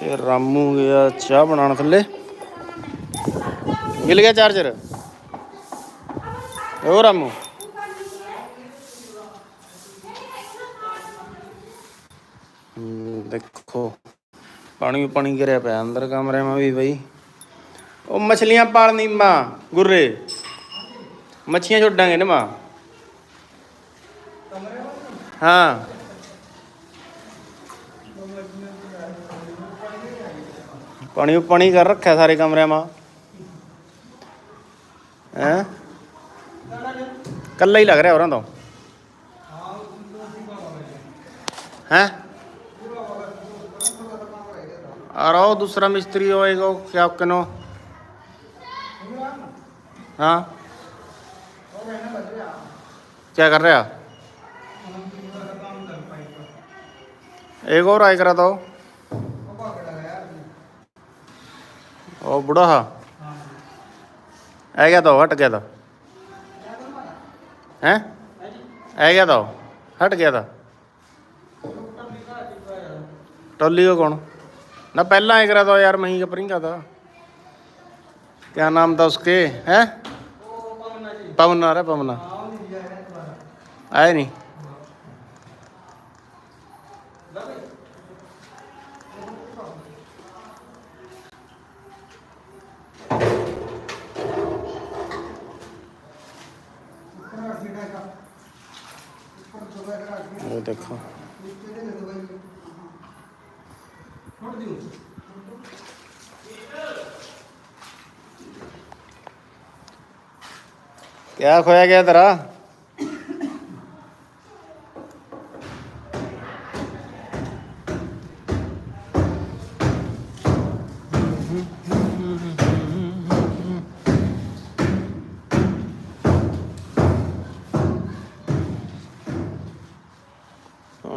ਤੇ ਰਾਮੂ ਗਿਆ ਚਾਹ ਬਣਾਉਣ ਥੱਲੇ। ਮਿਲ ਗਿਆ ਚਾਰਜਰ। ਉਹ ਰਾਮੂ। ਦੇਖੋ, ਪਾਣੀ ਪਾਣੀ ਗਿਰਿਆ ਪਿਆ ਅੰਦਰ ਕਮਰੇ ਮਾ ਵੀ ਬਈ। ਉਹ ਮਛਲੀਆਂ ਪਾਲਣੀ ਮਾਂ ਗੁਰੇ ਮੱਛੀਆਂ ਛੋਡਾਂਗੇ ਨਾ ਮਾਂ। ਹਾਂ। ਪਾਣੀ ਪਾਣੀ ਕਰ ਰੱਖਿਆ ਸਾਰੇ ਕਮਰਿਆਂ ਮਾ ਹੈ ਕੱਲਾ ਹੀ ਲੱਗ ਰਿਹਾ ਹੋਰਾਂ ਤੋਂ ਹੈ और वो दूसरा मिस्त्री होएगा वो क्या कनो हाँ क्या कर रहा एक और आए करा तो ओ बुढ़ा हा आ गया तो हट गया था हैं आ गया तो हट गया था टोली को कौन ना पहला एक रहा था यार मही का परिंगा था क्या नाम था उसके हैं पवना रे पवना आए नहीं ਤੇ ਦੇਖੋ। ਕਿਆ ਖੋਇਆ ਗਿਆ ਤਰਾ?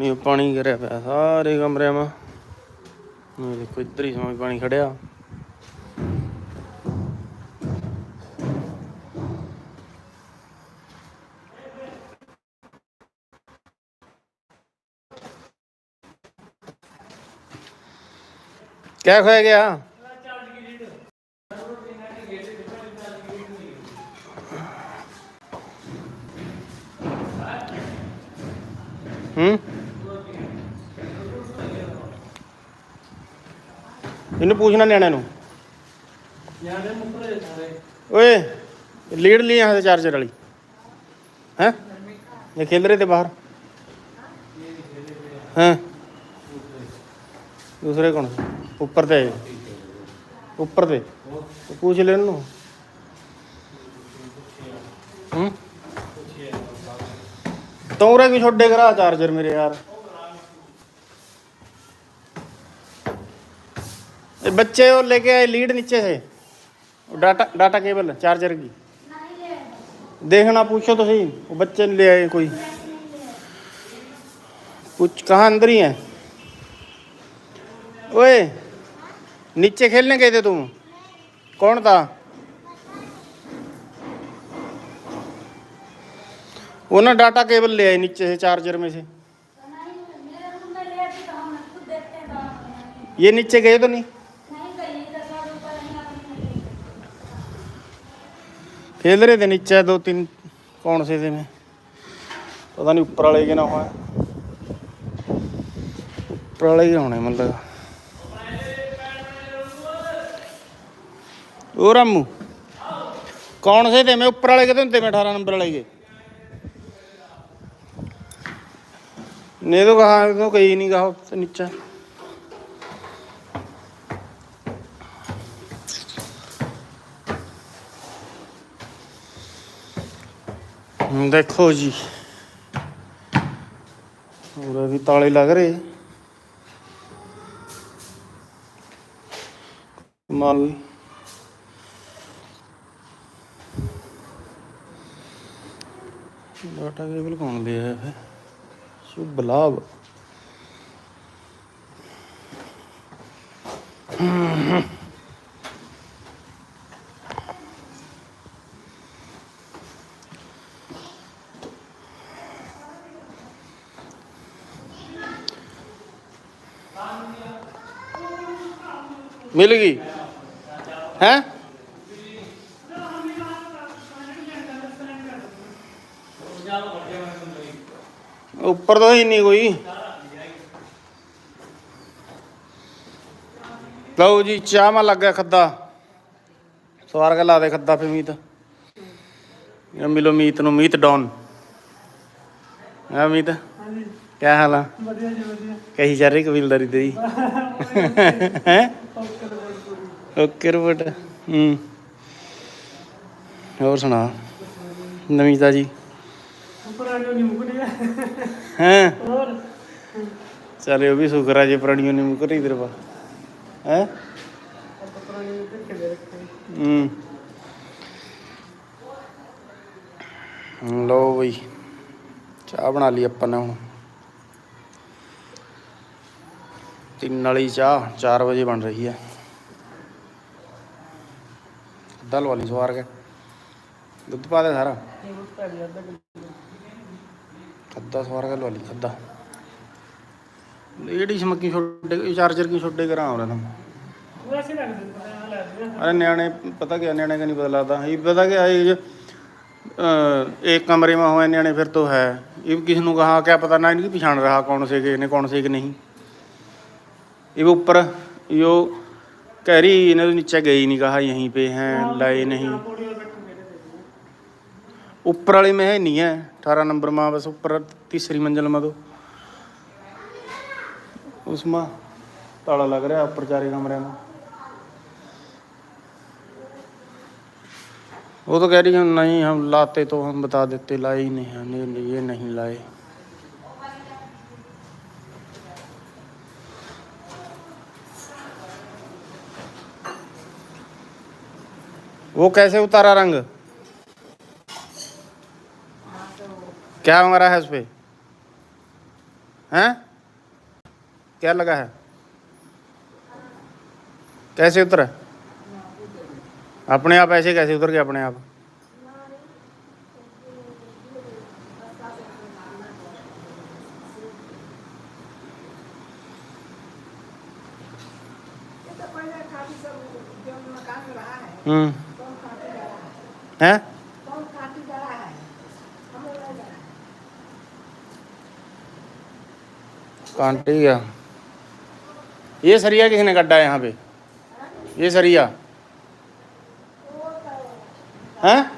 ਪਾਣੀ ਪਾਣੀ ਗਿਰਿਆ ਪਿਆ, ਸਾਰੇ ਕਮਰਿਆਂ 'ਮਾ। ਇਹ ਦੇਖੋ, ਇੱਧਰ ਹੀ ਸਮਾਂ ਪਾਣੀ ਖੜਿਆ। ਕਿਆ ਖੋਇਆ ਗਿਆ? ਹੂੰ? ਇਹਨੂੰ ਪੁੱਛਣਾ ਨਿਆਣਿਆਂ ਨੂੰ। ਨਿਆਣੇ ਮੁੱਕਰੇ ਸਾਰੇ। ਓਏ ਲੀਡ ਲਈ ਆ ਚਾਰਜਰ ਵਾਲੀ। ਹੈ? ਇਹ ਖੇਲ ਰਹੇ ਤੇ ਬਾਹਰ। ਹਾਂ? ਦੂਸਰੇ ਕੋਣ ਉੱਪਰ ਤੇ। ਉੱਪਰ ਤੇ। ਪੁੱਛ ਲੈ ਇਹਨੂੰ। ਹੂੰ? ਤੋਰੇ ਵੀ ਛੱਡੇ ਕਰਾ ਚਾਰਜਰ ਮੇਰੇ ਯਾਰ। बच्चे और लेके आए लीड नीचे से। डाटा डाटा केबल चार्जर की। देखना, पूछो तो सही। वो बच्चे ले आए कोई। कुछ कहाँ अंदर ही है? ओए, नीचे खेलने गए थे तुम। कौन था? वो ना डाटा केबल ले आए नीचे से चार्जर में से। ये नीचे गए तो नहीं? खेल रहे थे नीचे दो तीन कौन से थे मैं पता नहीं ऊपर वाले के ना हुआ ऊपर वाले ही होने मतलब ओ रामू कौन से थे मैं ऊपर वाले के तो नहीं थे मैं अठारह नंबर वाले के नहीं तो कहा तो कहीं नहीं कहा उससे नीचे ਦੇਖੋ ਜੀ। ਉਰੇ ਵੀ ਤਾਲੇ ਲੱਗ ਰਹੇ। ਮਾਲ। ਡਾਟਾ ਕੇਬਲ ਕੌਣ ਲਿਆ ਹੈ? ਫੇ ਸ਼ੁਭ ਲਾਭ ਹੂੰ ਮਿਲ ਗਈ? ਹੈ? ਉੱਪਰ ਤਾਂ ਹੀ ਨਹੀਂ ਕੋਈ। ਲਓ ਜੀ ਚਾਹ ਮਾ ਲੱਗਿਆ ਖੱਦਾ। ਸਵਾਰ ਕੇ ਲਾ ਦੇ ਖੱਦਾ ਫੇ ਮੀਤ। ਇਹ ਮਿਲੋ ਮੀਤ ਨੂੰ ਮੀਤ ਡੌਨ ਆ ਮੀਤ? ਕੀ ਹਾਲ ਆ? ਵਧੀਆ ਜੀ ਵਧੀਆ। ਕਹੀ ਜਾ ਰਹੀ ਕਬੀਲਦਾਰੀ ਤੇਰੀ। ਹੈ? ਓਕੇ ਰਿਪੋਰਟ ਹੂੰ। ਹੋਰ ਸੁਣਾ ਨਵੀਂ ਤਾਜੀ? ਉੱਪਰ ਆ ਜੋ ਨਹੀਂ ਮੁਕੜਿਆ ਹੈ? ਹੋਰ? ਚਲੇ ਉਹ ਵੀ ਸ਼ੁਕਰ ਆ ਜੇ ਪ੍ਰਾਣੀਆਂ ਨੇ ਮੁਕਰੀ ਤੇਰੇ ਪਾ ਹੂੰ? ਲੋ ਬਈ ਚਾਹ ਬਣਾ ਲਈ ਆਪਾਂ ਨੇ ਹੁਣ। ਤਿੰਨ ਵਾਲੀ ਚਾਹ 4 ਵਜੇ ਬਣ ਰਹੀ ਹੈ। ਦਲ ਵਾਲੀ ਸਵਾਰ ਕੇ ਦੁੱਧ ਪਾ ਦੇ ਸਾਰਾ ਇਹ ਉਹ ਪੈ ਗਿਆ ਅੱਧਾ ਕਿਲੋ ਅੱਧਾ ਸਵਾਰ ਕੇ ਲਵਾ ਲਈ ਅੱਧਾ ਜਿਹੜੀ ਸਮੱਕੀ ਛੋਟੇ ਚਾਰਜਰ ਕੀ ਛੋਟੇ ਕਰਾਂ ਹੋ ਰਿਹਾ ਵੈਸੇ ਲੱਗ ਦਿੰਦਾ ਹੈ ਲੈ ਦਿੰਦਾ अरे न्याणे पता क्या न्याणे का नहीं पता लगता ये पता क्या है ये अ, एक कमरे में हुए न्याणे फिर तो है ये किसी ने कहा क्या पता ना इनकी पहचान रहा कौन से के ने कौन से के नहीं ये वो ऊपर यो कह रही इन्होंने नीचे गई नहीं कहा यहीं पे हैं लाए नहीं ऊपर वाले में है नहीं है अठारह नंबर माँ बस ऊपर तीसरी मंजिल में तो उसमें ताला लग रहा है ऊपर चारे कमरे में वो तो कह रही है नहीं हम लाते तो हम बता देते लाए ही नहीं हमने ये नहीं लाए वो कैसे उतारा रंग क्या मंगा रहा है उस पे हैं क्या लगा है कैसे उतरा अपने आप ऐसे कैसे उतर गया अपने आप हम्म हैं? कांटे गया ये सरिया किसने कड्डा है यहाँ पे? ये सरिया। हैं?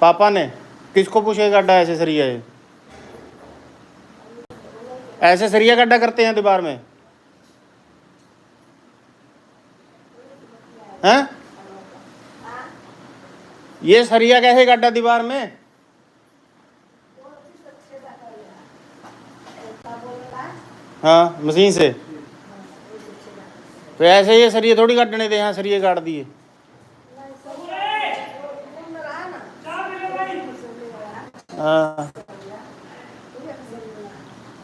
पापा ने। किसको पूछे गड्ढा ऐसे सरिया है ऐसे सरिया गड्ढा करते हैं दीवार में। हैं? ये सरिया कैसे गड्ढा दीवार में? हाँ मशीन से। तो ऐसे ये सरिये थोड़ी काटने थे, यहाँ सरिये काट दिए। हाँ।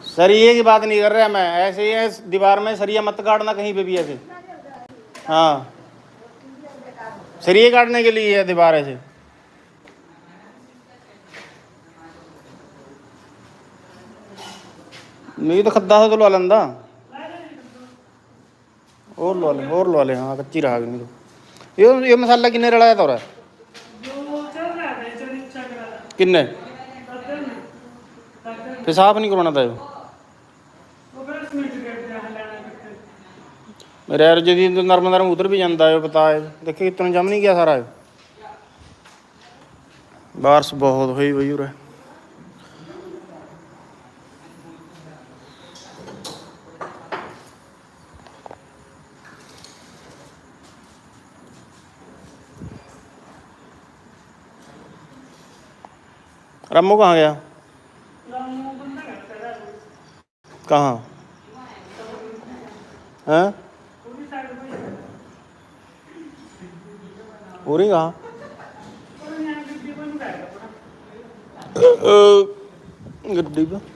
सरिये की बात नहीं कर रहा मैं, ऐसे है दीवार में सरिया मत काटना कहीं पे भी ऐसे। हाँ। सरिये काटने के लिए है दीवार ऐसे। ਨਹੀਂ ਤਾਂ ਖੱਦਾ ਤੋਂ ਲਵਾ ਲੈਂਦਾ। ਹੋਰ ਲਵਾ ਲੈ, ਹੋਰ ਲਵਾ ਲੈ, ਹਾਂ, ਕੱਚੀ ਰਹਾ ਗਈ ਨਹੀਂ ਇਹ ਇਹ ਮਸਾਲਾ ਕਿੰਨੇ ਰਲਾਇਆ ਤੋਰਾ ਕਿੰਨੇ? ਪਿਸ਼ਾਬ ਨਹੀਂ ਕਰਾਉਣਾ ਤਾਂ ਰੈਰ ਜਦੀ ਨਰਮ ਨਰਮ ਉਧਰ ਵੀ ਜਾਂਦਾ ਹੈ ਪਤਾ ਹੈ ਦੇਖੇ ਕਿਤਨ ਜਮ ਨਹੀਂ ਗਿਆ ਸਾਰਾ ਬਾਰਿਸ਼ ਬਹੁਤ ਹੋਈ ਬਈ ਉਰੇ। रम्मू कहाँ गया कहाँ हैं पूरी कहाँ गड्डी पर